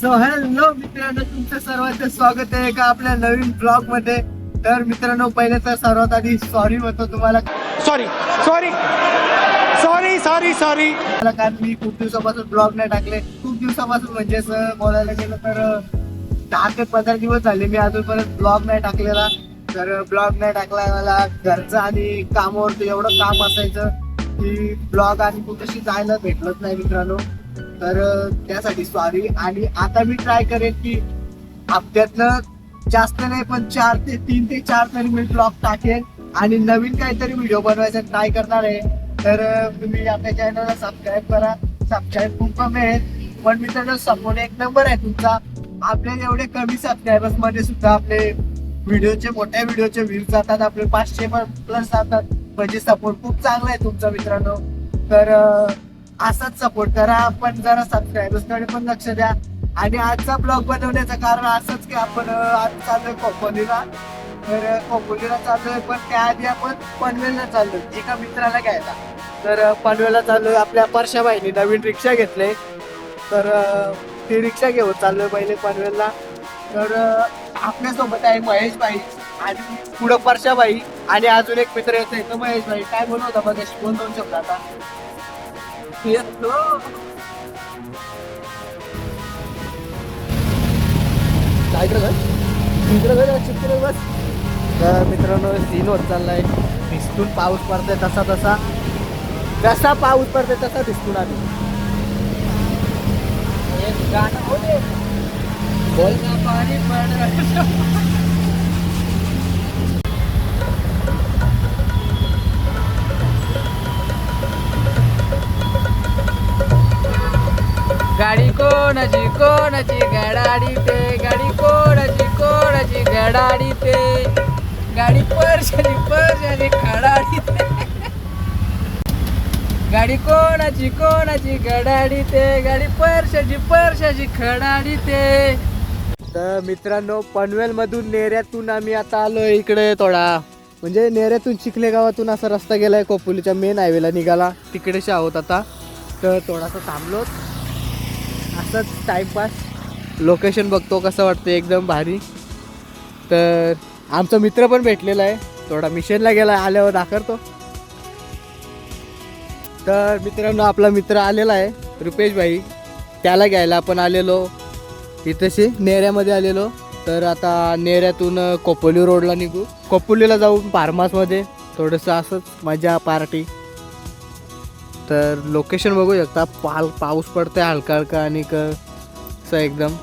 So hello मित्रांनो तुमचं सर्वांचं स्वागत आहे एका आपल्या नवीन ब्लॉगमध्ये. तर मित्रांनो पहिले तर सर्वात आधी सॉरी म्हणतो तुम्हाला. Sorry sorry sorry sorry sorry मला कारण मी खूप दिवसापासून ब्लॉग नाही टाकले. खूप दिवसापासून म्हणजे असं बोलायला गेलं तर दहा ते पंधरा दिवस झाले मी अजूनपर्यंत ब्लॉग नाही टाकलेला. तर ब्लॉग नाही टाकला मला घरचं आणि कामावरती एवढं काम असायचं की ब्लॉग आणि कुठेशी जायला भेटलंच नाही मित्रांनो. तर त्यासाठी सॉरी आणि आता मी ट्राय करेन की हप्त्यातनं जास्त नाही पण चार ते तीन ते चार तरी मी ब्लॉग टाकेन. आणि नवीन काहीतरी व्हिडिओ बनवायचा ट्राय करणार आहे. तर तुम्ही आपल्या चॅनलला सबस्क्राईब करा. सबस्क्राईब खूप कमी आहेत. पण मी त्याचा समोर एक नंबर आहे तुमचा. आपल्या एवढे कमी सबस्क्रायबर्समध्ये सुद्धा आपले व्हिडिओचे मोठ्या व्हिडिओचे व्ह्यूज जातात. आपले पाचशे प्लस जातात. म्हणजे सपोर्ट खूप चांगला आहे तुमचा मित्रांनो. तर असाच सपोर्ट करा. पण जरा सबस्क्रायबर्सकडे पण लक्ष द्या. आणि आजचा ब्लॉग बनवण्याचं कारण असंच की आपण आज चाललोय कोपोलीला तर कोपोलीला चाललोय पण त्याआधी आपण पनवेलला चाललोय एका मित्राला घ्यायला. तर पनवेलला चाललोय. आपल्या परशाबाईनी नवीन रिक्षा घेतले. तर ती रिक्षा घेऊन चाललोय पहिले पनवेलला. तर आपल्यासोबत आहे महेश बाई आणि पुढं परशाबाई आणि अजून एक मित्र येतोय तर महेश बाई काय बोलवता मग बोल दोन शब्द आता. येतो. काय करत चित्र बस तर मित्रांनो सीन होत चाललाय. भिस्तून पाऊस पडतोय तसा तसा. जसा पाऊस पडतोय तसा भिस्तून आम्ही. एक गाणं बोल ना पाणी पड कोणाची कोणाची गडाडी ते? गाडी कोणाची कोणाची गडाडी ते? गाडी परशाची परशाची खडाडी ते. गाडी कोणाची कोणाची गडाडी ते? गाडी परशाची परशाची खडाडी ते. तर मित्रांनो पनवेल मधून नेऱ्यातून आम्ही आता आलोय इकडे थोडा. म्हणजे नेऱ्यातून चिखले गावातून असा रस्ता गेलाय कोपुलीच्या मेन हायवेला निघाला. तिकडेच आहोत आता. तर थोडासा थांबलो असंच टाइमपास लोकेशन बघतो कसं वाटतं एकदम भारी. तर आमचा मित्र पण भेटलेला आहे. थोडा मिशनला गेला आल्यावर दाखवतो. तर मित्रांनो आपला मित्र आलेला आहे रुपेश भाई. त्याला घ्यायला आपण आलेलो. इथेशी नेऱ्यामध्ये आलेलो. तर आता नेऱ्यातून कोपोली रोडला निघू. कोपोलीला जाऊन फार्मासमध्ये थोडंसं असंच मजा पार्टी तर लोकेशन बघू शकता पाल पाऊस पडतोय हलका हलका आणि कसं असं एकदम.